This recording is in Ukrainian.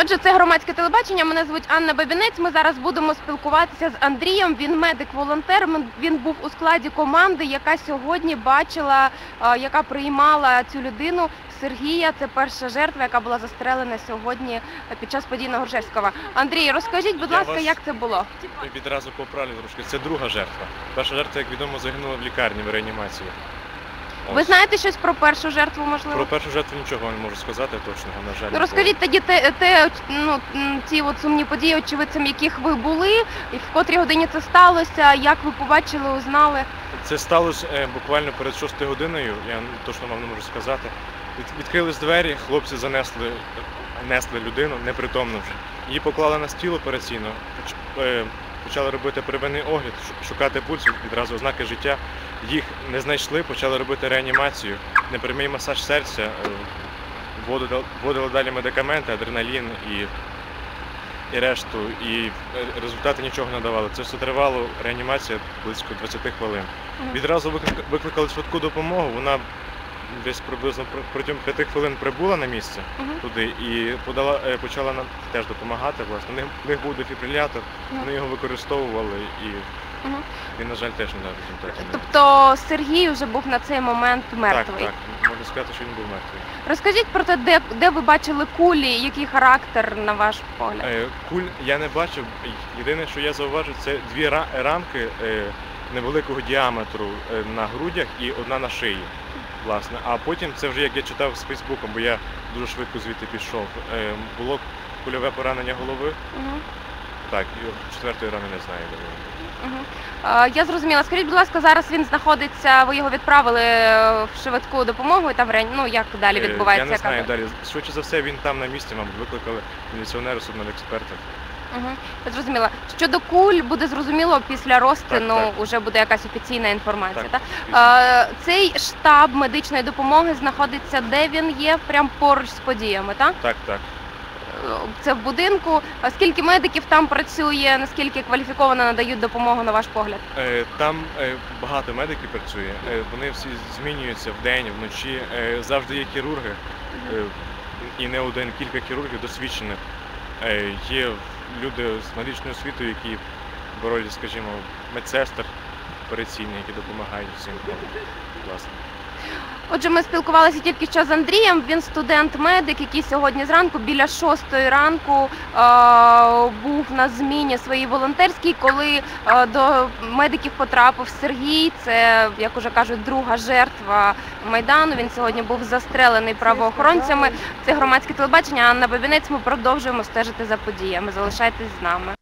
Отже, це громадське телебачення. Мене звуть Анна Бабінець. Ми зараз будемо спілкуватися з Андрієм. Він медик-волонтер. Він був у складі команди, яка сьогодні бачила, е, яка приймала цю людину. Сергія, це перша жертва, яка була застрелена сьогодні під час подій на Горшевського. Андрій, розкажіть, будь Я ласка, вас- як це було? Відразу поправлю трошки. Це друга жертва. Перша жертва, як відомо, загинула в лікарні в реанімації. Ви знаєте щось про першу жертву, можливо? Про першу жертву нічого не можу сказати точного, на жаль. Ну, Розкажіть тоді те, те ну, ці от сумні події, очевидцем яких ви були, і в котрій годині це сталося, як ви побачили, узнали. Це сталося е, буквально перед 6 годиною, я точно вам не можу сказати. Від, відкрились двері, хлопці занесли несли людину, непритомну вже. Її поклали на стіл операційно, поч- е, почали робити первинний огляд, шукати пульс, відразу ознаки життя. Їх не знайшли, почали робити реанімацію, непрямий масаж серця, е, вводили, далі медикаменти, адреналін і, і решту. І е, результати нічого не давали. Це все тривало, реанімація близько 20 хвилин. Відразу виклик- викликали швидку допомогу. Вона десь приблизно протягом 5 хвилин прибула на місце Мгм. туди і подала, е, почала нам теж допомагати. Власне, У них, у них був дефібрилятор, Мгм. вони його використовували і Мгм. він, на жаль, теж не дав результатів. Тобто Сергій вже був на цей момент Так, мертвий. так, можна сказати, що він був мертвий. Розкажіть про те, де, де ви бачили кулі, який характер на ваш погляд? Е, Куль я не бачив. Єдине, що я зауважив, це дві ра- рамки е, невеликого діаметру е, на грудях і одна на шиї. Власне, а потім це вже як я читав з Фейсбуком, бо я дуже швидко звідти пішов. Е, Було кульове поранення голови. Мгм. Так, і четвертої рани не знаю. Мгм. А, Я зрозуміла. Скажіть, будь ласка, зараз він знаходиться, ви його відправили е, в швидку допомогу і там реан- ну як далі Е, відбувається? Я не яка знаю далі. Швидше за все, він там на місці, мабуть, викликали міліціонери, судмедекспертів. Мгм. Я зрозуміла. Щодо куль буде зрозуміло після розтину, Так, так. вже буде якась офіційна інформація. Так, Так? Е, цей штаб медичної допомоги знаходиться, де він є, прямо поруч з подіями, так? Так, так. Це в будинку. А Скільки медиків там працює, наскільки кваліфіковано надають допомогу на ваш погляд? Е, Там е, багато медиків працює. Е, Вони всі змінюються вдень, вночі. Завжди є хірурги. І не один, кілька хірургів досвідчених. Є люди з медичною освітою, які в ролі, скажімо, медсестер операційні, які допомагають всім. Власне. Отже, ми спілкувалися тільки що з Андрієм. Він студент-медик, який сьогодні зранку біля шостої ранку е, був на зміні своїй волонтерській, коли е, до медиків потрапив Сергій. Це, як уже кажуть, друга жертва майдану. Він сьогодні був застрелений правоохоронцями. Це громадське телебачення. Анна Бабінець. Ми продовжуємо стежити за подіями. Залишайтесь з нами.